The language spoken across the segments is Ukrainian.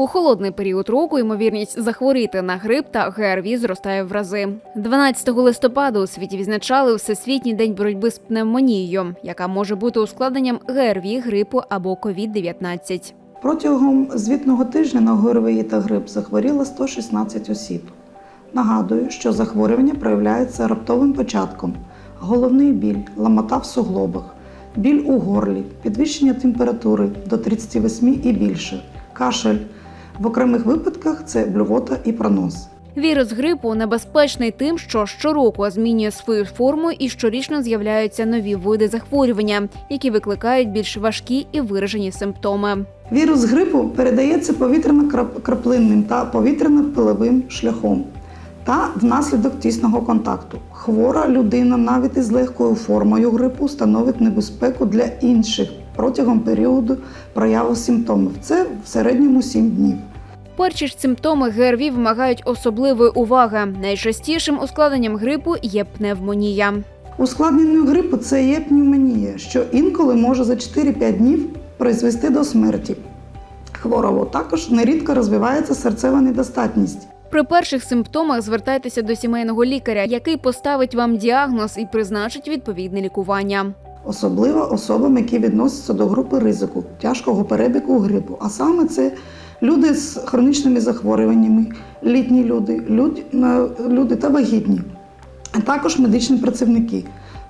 У холодний період року ймовірність захворіти на грип та ГРВІ зростає в рази. 12 листопада у світі відзначали Всесвітній день боротьби з пневмонією, яка може бути ускладненням ГРВІ, грипу або COVID-19. Протягом звітного тижня на ГРВІ та грип захворіло 116 осіб. Нагадую, що захворювання проявляється раптовим початком: головний біль, ламота в суглобах, біль у горлі, підвищення температури до 38 і більше, кашель. В окремих випадках це блювота і пронос. Вірус грипу небезпечний тим, що щороку змінює свою форму і щорічно з'являються нові види захворювання, які викликають більш важкі і виражені симптоми. Вірус грипу передається повітряно-краплинним та повітряно-пиловим шляхом та внаслідок тісного контакту. Хвора людина навіть із легкою формою грипу становить небезпеку для інших протягом періоду прояви симптомів. Це в середньому 7 днів. Перші ж симптоми ГРВІ вимагають особливої уваги. Найчастішим ускладненням грипу є пневмонія. Ускладненням грипу це є пневмонія, що інколи може за 4-5 днів призвести до смерті. Хворого також нерідко розвивається серцева недостатність. При перших симптомах звертайтеся до сімейного лікаря, який поставить вам діагноз і призначить відповідне лікування. Особливо особам, які відносяться до групи ризику тяжкого перебігу грипу. А саме це люди з хронічними захворюваннями, літні люди, люд- на- люди та вагітні, а також медичні працівники.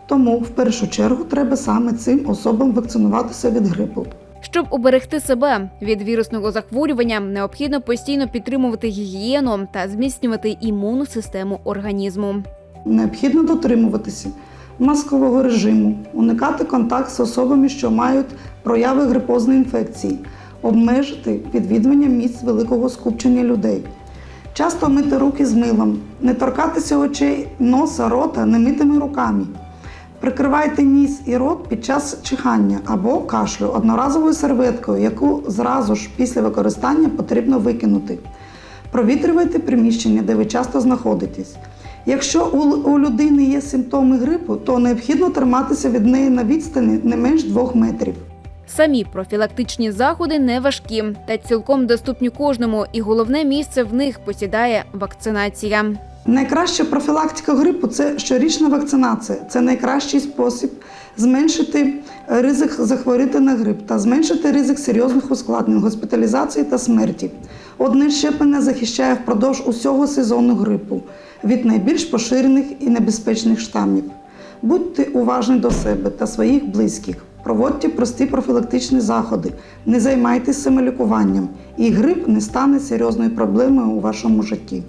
Тому в першу чергу треба саме цим особам вакцинуватися від грипу. Щоб уберегти себе від вірусного захворювання, необхідно постійно підтримувати гігієну та зміцнювати імунну систему організму. Необхідно дотримуватися маскового режиму, уникати контакт з особами, що мають прояви грипозної інфекції, обмежити відвідування місць великого скупчення людей. Часто мити руки з милом, не торкатися очей, носа, рота немитими руками. Прикривайте ніс і рот під час чихання або кашлю одноразовою серветкою, яку зразу ж після використання потрібно викинути. Провітрювайте приміщення, де ви часто знаходитесь. Якщо у, людини є симптоми грипу, то необхідно триматися від неї на відстані не менш 2 метрів. Самі профілактичні заходи не важкі та цілком доступні кожному, і головне місце в них посідає вакцинація. Найкраща профілактика грипу це щорічна вакцинація. Це найкращий спосіб зменшити ризик захворіти на грип та зменшити ризик серйозних ускладнень, госпіталізації та смерті. Одне щеплення захищає впродовж усього сезону грипу від найбільш поширених і небезпечних штамів. Будьте уважні до себе та своїх близьких. Проводьте прості профілактичні заходи, не займайтеся самолікуванням, і грип не стане серйозною проблемою у вашому житті.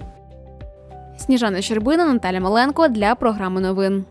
Сніжана Щербина, Наталя Маленко для програми новин.